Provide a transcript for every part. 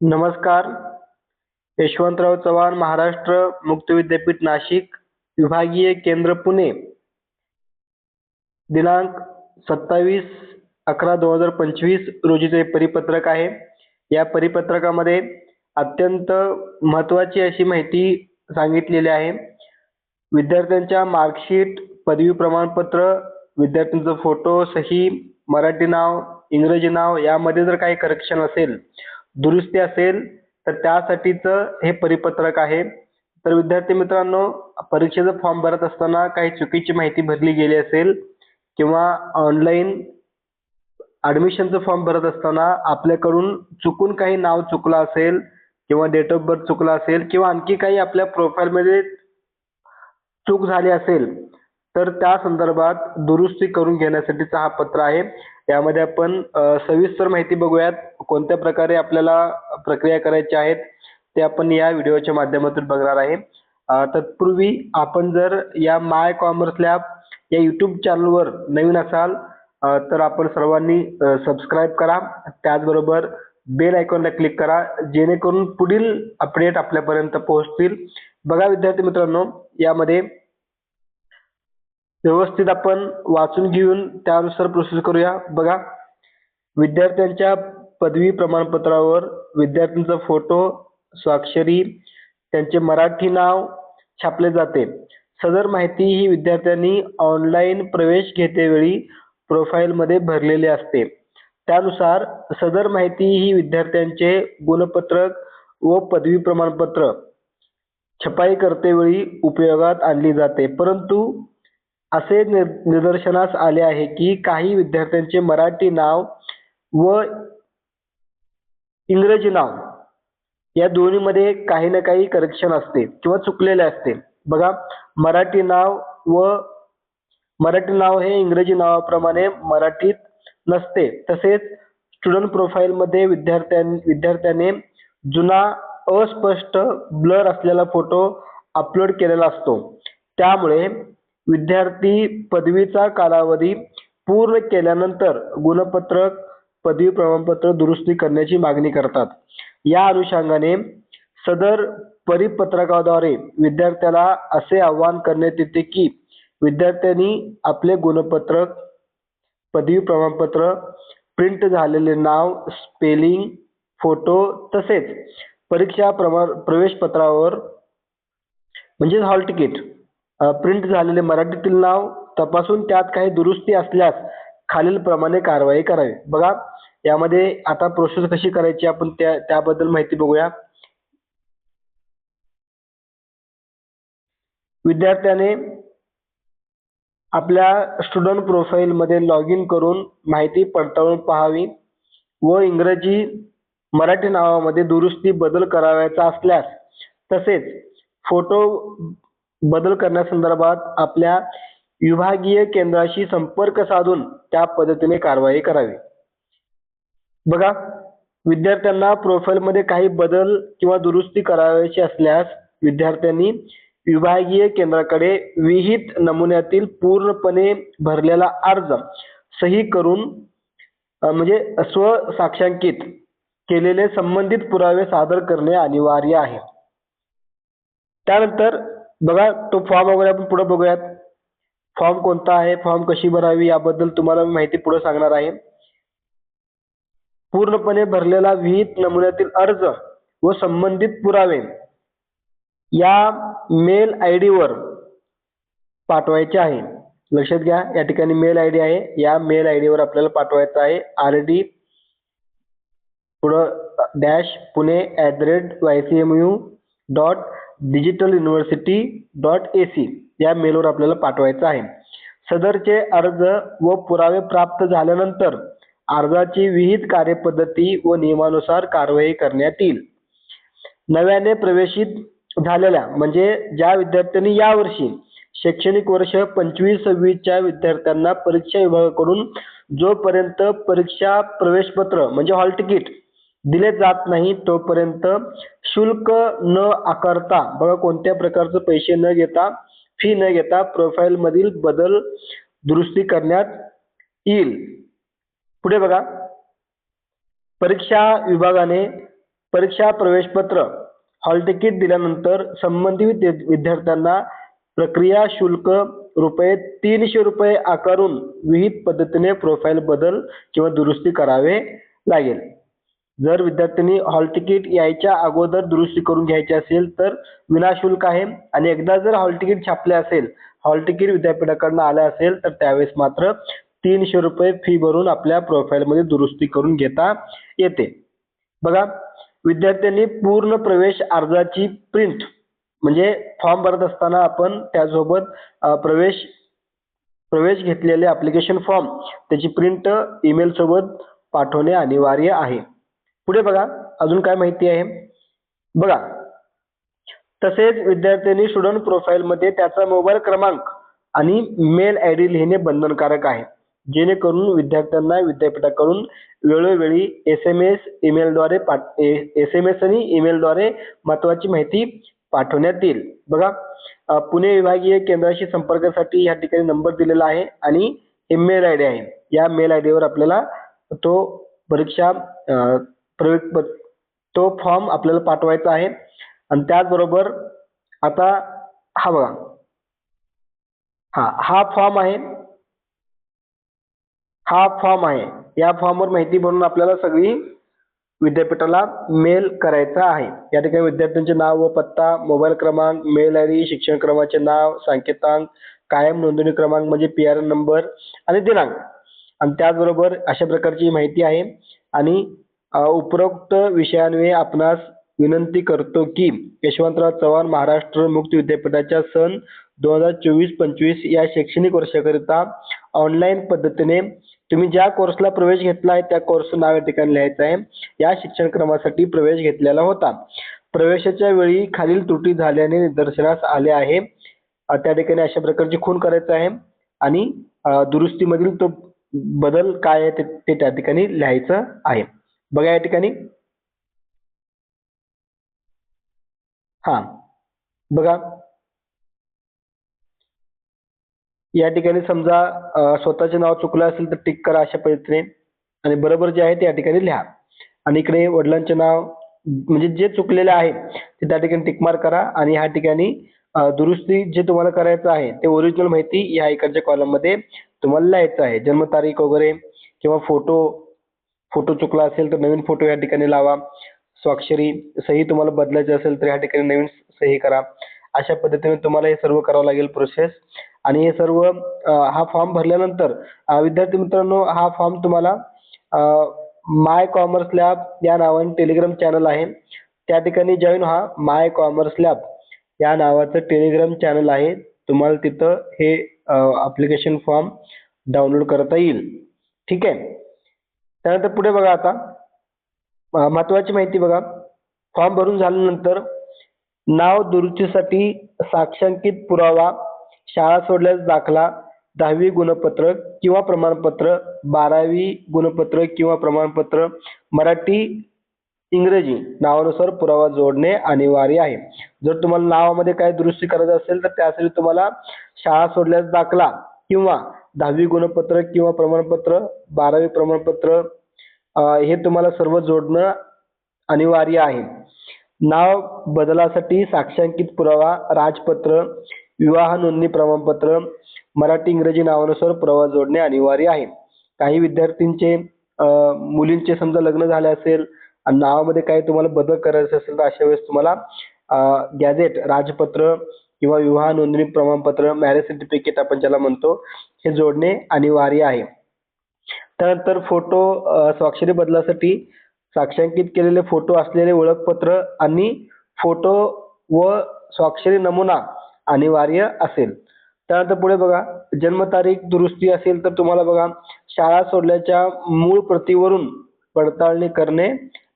नमस्कार. यशवंतराव चव्हाण महाराष्ट्र मुक्त विद्यापीठ नाशिक विभागीय केंद्र पुणे. दिनांक सत्तावीस अकरा दोन हजार पंचवीस रोजीचे परिपत्रक आहे या परिपत्रकामध्ये अत्यंत महत्त्वाची अशी माहिती सांगितलेली आहे. विद्यार्थ्यांच्या मार्कशीट पदवी प्रमाणपत्र विद्यार्थ्यांचा फोटो सही मराठी नाव इंग्रजी नाव यामध्ये जर काही करेक्शन असेल दुरुस्ती असेल तर त्यासाठीचं हे परिपत्रक आहे. तर विद्यार्थी मित्रांनो परीक्षेचा फॉर्म भरत असताना काही चुकीची माहिती भरली गेली असेल किंवा ऑनलाईन ॲडमिशनचं फॉर्म भरत असताना आपल्याकडून चुकून काही नाव चुकलं असेल किंवा डेट ऑफ बर्थ चुकला असेल किंवा आणखी काही आपल्या प्रोफाईलमध्ये चूक झाली असेल तर त्या संदर्भात दुरुस्ती करून घेण्यासाठीचा हा पत्र आहे. यामध्ये आपण सविस्तर माहिती बघूयात. कोणत्या प्रकारे आपल्याला प्रक्रिया करायच्या आहेत ते आपण या व्हिडिओच्या माध्यमातून बघणार आहे. तत्पूर्वी आपण जर या माय कॉमर्स लॅब या यूट्यूब चॅनलवर नवीन असाल तर आपण सर्वांनी सबस्क्राईब करा. त्याचबरोबर बेल आयकॉनला क्लिक करा जेणेकरून पुढील अपडेट आपल्यापर्यंत पोहोचतील. बघा विद्यार्थी मित्रांनो यामध्ये व्यवस्थित आपण वाचून घेऊन त्यानुसार प्रोसेस करूया. बघा विद्यार्थ्यांच्या पदवी प्रमाणपत्रावर विद्यार्थ्यांचा फोटो स्वाक्षरी त्यांचे मराठी नाव छापले जाते. सदर माहिती ही विद्यार्थ्यांनी ऑनलाईन प्रवेश घेतेवेळी प्रोफाईलमध्ये भरलेली असते. त्यानुसार सदर माहिती ही विद्यार्थ्यांचे गुणपत्रक व पदवी प्रमाणपत्र छपाई करतेवेळी उपयोगात आणली जाते. परंतु असे निर निदर्शनास आले आहे की काही विद्यार्थ्यांचे मराठी नाव व इंग्रजी नाव या दोन्हीमध्ये काही ना काही करेक्शन असते किंवा चुकलेले असते. बघा मराठी नाव व मराठी नाव हे इंग्रजी नावाप्रमाणे मराठीत नसते. तसेच स्टुडंट प्रोफाईलमध्ये विद्यार्थ्यां विद्यार्थ्याने जुना अस्पष्ट ब्लर असलेला फोटो अपलोड केलेला असतो. त्यामुळे विद्यार्थी पदवीचा कालावधी पूर्ण केल्यानंतर गुणपत्रक पदवी प्रमाणपत्र दुरुस्ती करण्याची मागणी करतात. या अनुषंगाने सदर परिपत्रकाद्वारे विद्यार्थ्याला असे आवाहन करण्यात येते की विद्यार्थ्यांनी आपले गुणपत्रक पदवी प्रमाणपत्र प्रिंट झालेले नाव स्पेलिंग फोटो तसेच परीक्षा प्रमाण प्रवेशपत्रावर म्हणजेच हॉल तिकीट प्रिंट झालेले मराठीतील नाव तपासून त्यात काही दुरुस्ती असल्यास खालीलप्रमाणे कारवाई करावी. बघा यामध्ये आता प्रोसेस कशी करायची आपण त्या त्याबद्दल माहिती बघूया. विद्यार्थ्याने आपल्या स्टुडंट प्रोफाईलमध्ये लॉग इन करून माहिती पडताळून पाहावी व इंग्रजी मराठी नावामध्ये दुरुस्ती बदल करावयाचा असल्यास तसेच फोटो बदल करण्यासंदर्भात आपल्या विभागीय केंद्राशी संपर्क साधून त्या पद्धतीने कारवाई करावी. बघा विद्यार्थ्यांना प्रोफाईलमध्ये काही बदल किंवा दुरुस्ती करावयाची असल्यास विद्यार्थ्यांनी विभागीय केंद्राकडे विहित नमुन्यातील पूर्णपणे भरलेला अर्ज सही करून म्हणजे स्वसाक्षांकित केलेले संबंधित पुरावे सादर करणे अनिवार्य आहे. त्यानंतर बघा तो फॉर्म वगैरे आपण पुढे बघूयात. फॉर्म कोणता आहे? फॉर्म कशी भरावी? याबद्दल तुम्हाला मी माहिती पुढे सांगणार आहे. पूर्णपणे भरलेला विहित नमुन्यातील अर्ज व संबंधित पुरावे या मेल आय डीवर पाठवायचे आहे. लक्षात घ्या या ठिकाणी मेल आय डी आहे. या मेल आय डीवर आपल्याला पाठवायचं आहे. आर डी पुढं dash Pune at the rate Y C M U dot digital university dot A C या मेलवर आपल्याला पाठवायचं आहे. सदरचे अर्ज व पुरावे प्राप्त झाल्यानंतर अर्जाची विहित कार्यपद्धती व नियमानुसार कारवाई करण्यात येईल. नव्याने प्रवेशित झालेल्या म्हणजे ज्या विद्यार्थ्यांनी यावर्षी शैक्षणिक वर्ष पंचवीस सव्वीसच्या विद्यार्थ्यांना परीक्षा विभागाकडून जोपर्यंत परीक्षा प्रवेशपत्र म्हणजे हॉल तिकीट दिले जात नाही तोपर्यंत शुल्क न आकारता बघा कोणत्या प्रकारचे पैसे न घेता फी न घेता प्रोफाईल मधील बदल दुरुस्ती करण्यात येईल. पुढे बघा. परीक्षा विभागाने परीक्षा प्रवेशपत्र हॉल तिकीट दिल्यानंतर संबंधित विद्यार्थ्यांना प्रक्रिया शुल्क रुपये तीनशे रुपये आकारून विहित पद्धतीने प्रोफाईल बदल किंवा दुरुस्ती करावे लागेल. जर विद्यार्थ्यांनी हॉल तिकीट यायच्या अगोदर दुरुस्ती करून घ्यायची असेल तर विनाशुल्क आहे. आणि एकदा जर हॉल तिकीट छापले असेल हॉल तिकीट विद्यापीठाकडनं आलं असेल तर त्यावेळेस मात्र तीनशे रुपये फी भरून आपल्या प्रोफाईलमध्ये दुरुस्ती करून घेता येते. बघा विद्यार्थ्यांनी पूर्ण प्रवेश अर्जाची प्रिंट म्हणजे फॉर्म भरत असताना आपण त्यासोबत प्रवेश प्रवेश घेतलेले ॲप्लिकेशन फॉर्म त्याची प्रिंट ईमेल सोबत पाठवणे अनिवार्य आहे. पुढे बघा अजून काय माहिती आहे? बघा. तसेच विद्यार्थ्यांनी स्टुडंट प्रोफाईलमध्ये त्याचा मोबाईल क्रमांक आणि मेल आय डी लिहिणे बंधनकारक आहे. जेणेकरून विद्यार्थ्यांना विद्यापीठाकडून वेळोवेळी एस एम एस ईमेलद्वारे पाठ एस एम एस आणि ईमेलद्वारे महत्त्वाची माहिती पाठवण्यात येईल. बघा. पुणे विभागीय केंद्राशी संपर्कासाठी या ठिकाणी नंबर दिलेला आहे आणि हे मेल आय डी आहे. या मेल आय डीवर आपल्याला तो परीक्षा प्रवेश तो फॉर्म आपल्याला पाठवायचा आहे. आणि त्याचबरोबर आता हा बघा. हा हा फॉर्म आहे. हा फॉर्म आहे. या फॉर्मवर माहिती भरून आपल्याला सगळी विद्यापीठाला मेल करायचा आहे. या ठिकाणी विद्यार्थ्यांचे नाव व पत्ता मोबाईल क्रमांक मेल आय डी शिक्षण क्रमाचे नाव संकेतांक कायम नोंदणी क्रमांक म्हणजे पी आर एन नंबर आणि दिनांक. आणि त्याचबरोबर अशा प्रकारची माहिती आहे. आणि उपरोक्त विषयान्वये आपणास विनंती करतो की यशवंतराव चव्हाण महाराष्ट्र मुक्त विद्यापीठाच्या सन दोन हजार चोवीस पंचवीस या शैक्षणिक वर्षाकरिता ऑनलाईन पद्धतीने तुम्ही ज्या कोर्सला प्रवेश घेतला आहे त्या कोर्सचं नाव या ठिकाणी लिहायचं आहे. या शिक्षण क्रमासाठी प्रवेश घेतलेला होता. प्रवेशाच्या वेळी खालील त्रुटी झाल्याने निदर्शनास आले आहे. त्या ठिकाणी अशा प्रकारची खून करायचं आहे आणि दुरुस्तीमधील तो बदल काय आहे ते- ते त्या ठिकाणी लिहायचं आहे. बघा या ठिकाणी. हा बघा. या ठिकाणी समजा स्वतःचे नाव चुकलं असेल तर टिक करा अशा पद्धतीने. आणि बरोबर जे आहे ते या ठिकाणी लिहा. आणि इकडे वडिलांचे नाव म्हणजे जे चुकलेले आहे ते त्या ठिकाणी टिकमार करा. आणि ह्या ठिकाणी दुरुस्ती जे तुम्हाला करायचं आहे ते ओरिजिनल माहिती या इकडच्या कॉलममध्ये तुम्हाला लिहायचं आहे. जन्मतारीख वगैरे किंवा फोटो फोटो चुकला असेल तर नवीन फोटो या ठिकाणी लावा. स्वाक्षरी सही तुम्हाला बदलायची असेल तर या ठिकाणी नवीन सही करा. अशा पद्धतीने तुम्हाला हे सर्व करावं लागेल प्रोसेस आणि हे सर्व हा फॉर्म भरल्यानंतर विद्यार्थी मित्रांनो हा फॉर्म तुम्हाला माय कॉमर्स लॅब या नावाने टेलिग्राम चॅनल आहे. त्या ठिकाणी जॉईन व्हा. माय कॉमर्स लॅब या नावाचं टेलिग्राम चॅनल आहे. तुम्हाला तिथं हे ॲप्लिकेशन फॉर्म डाउनलोड करता येईल. ठीक आहे? त्यानंतर पुढे बघा आता. महत्वाची माहिती बघा. फॉर्म भरून झाल्यानंतर नाव दुरुस्तीसाठी साक्षांकित पुरावा शाळा सोडल्यास दाखला दहावी गुणपत्र किंवा प्रमाणपत्र बारावी गुणपत्र किंवा प्रमाणपत्र मराठी इंग्रजी नावानुसार पुरावा जोडणे अनिवार्य आहे. जर तुम्हाला नावामध्ये काय दुरुस्ती करायचं असेल तर त्यासाठी तुम्हाला शाळा सोडल्यास दाखला किंवा दहावी गुणपत्र किंवा प्रमाणपत्र बारावी प्रमाणपत्र हे तुम्हाला सर्व जोडणं अनिवार्य आहे. नाव बदलासाठी साक्षांकित पुरावा राजपत्र विवाह नोंदणी प्रमाणपत्र मराठी इंग्रजी नावानुसार पुरावा जोडणे अनिवार्य आहे. काही विद्यार्थींचे मुलींचे समजा लग्न झाले असेल आणि नावामध्ये काही तुम्हाला बदल करायचे असेल तर अशा वेळेस तुम्हाला गॅझेट राजपत्र किंवा विवाह नोंदणी प्रमाणपत्र मॅरेज सर्टिफिकेट आपण ज्याला म्हणतो हे जोडणे अनिवार्य आहे. त्यानंतर फोटो स्वाक्षरी बदलासाठी साक्षांकित केलेले फोटो असलेले ओळखपत्र आणि फोटो व स्वाक्षरी नमुना अनिवार्य असेल. त्यानंतर पुढे बघा जन्मतारीख दुरुस्ती असेल तर तुम्हाला बघा शाळा सोडल्याच्या मूळ प्रतीवरून पडताळणी करणे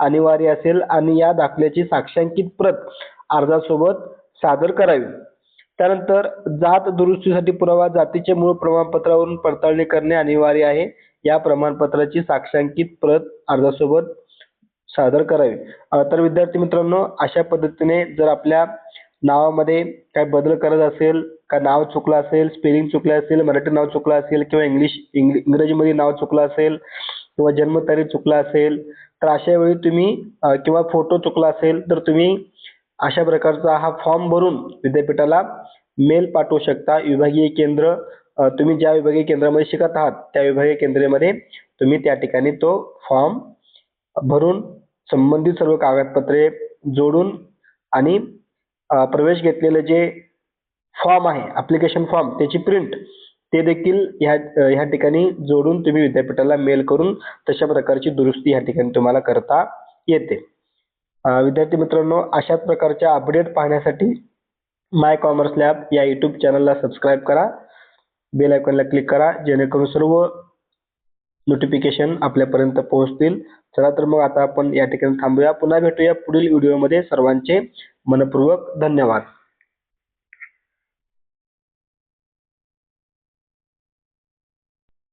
अनिवार्य असेल आणि या दाखल्याची साक्षांकित प्रत अर्जासोबत सादर करावी. त्यानंतर जात दुरुस्तीसाठी पुरावा जातीचे मूळ प्रमाणपत्रावरून पडताळणी करणे अनिवार्य आहे. या प्रमाणपत्राची साक्षांकित प्रत अर्जासोबत सादर करावी. तर विद्यार्थी मित्रांनो अशा पद्धतीने जर आपल्या नावामध्ये काय बदल करत असेल का नाव चुकलं असेल स्पेलिंग चुकलं असेल मराठी नाव चुकलं असेल किंवा इंग्लिश इंग्र- इंग्रजीमध्ये नाव चुकलं असेल किंवा जन्मतारीख चुकला असेल तर अशा वेळी तुम्ही किंवा फोटो चुकला असेल तर तुम्ही अशा प्रकारचा हा फॉर्म भरून विद्यापीठाला मेल पाठवू शकता. विभागीय केंद्र तुम्ही ज्या विभागीय केंद्रामध्ये शिकत आहात त्या विभागीय केंद्रामध्ये तुम्ही त्या ठिकाणी तो फॉर्म भरून संबंधित सर्व कागदपत्रे जोडून आणि प्रवेश घेतलेले जे फॉर्म आहे ॲप्लिकेशन फॉर्म त्याची प्रिंट ते देखील ह्या ह्या ठिकाणी जोडून तुम्ही विद्यापीठाला मेल करून तशा प्रकारची दुरुस्ती ह्या ठिकाणी तुम्हाला करता येते. विद्यार्थी मित्रांनो अशाच प्रकारच्या अपडेट पाहण्यासाठी माय कॉमर्स लॅब या यूट्यूब चॅनलला सबस्क्राईब करा. बेल आयकॉनला क्लिक करा. जेणेकरून सर्व नोटिफिकेशन आपल्यापर्यंत पोहोचतील. चला तर मग आता आपण या ठिकाणी थांबूया. पुन्हा भेटूया पुढील व्हिडिओमध्ये सर्वांचे मनपूर्वक धन्यवाद.